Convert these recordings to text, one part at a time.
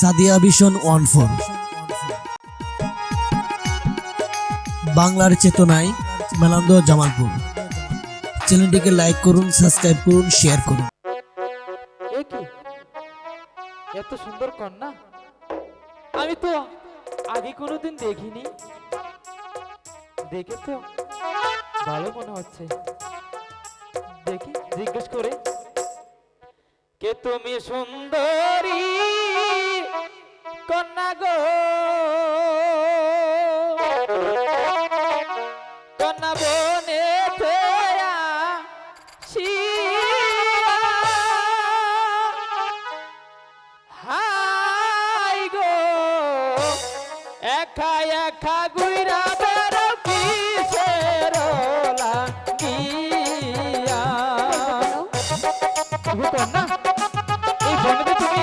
Sadia vision one four. বাংলার চেতনায় মেলান্দ জামালপুর। চ্যানেলটিকে লাইক করুন, সাবস্ক্রাইব করুন, শেয়ার করুন। এত সুন্দর কন্যা। আমি তো আগে কোনোদিন দেখিনি। দেখে তো ভালো মনে হচ্ছে। দেখি, জিজ্ঞেস করে। কে তুমি সুন্দরী? কন্যা গো। কন্যা বনে হাই গো একা একা গুইরা বেড়ো কিসের লাগিয়া? কন্যা এই বনেতে তুমি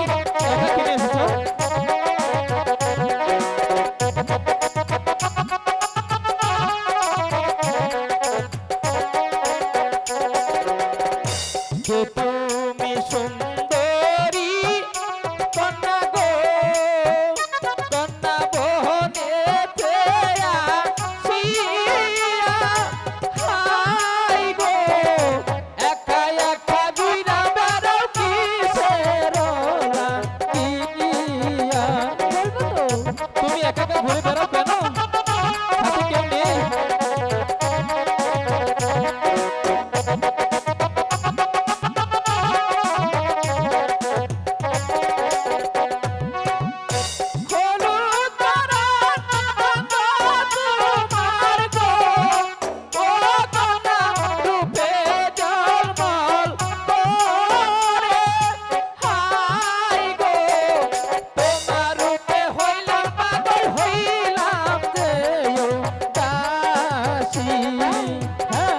হরি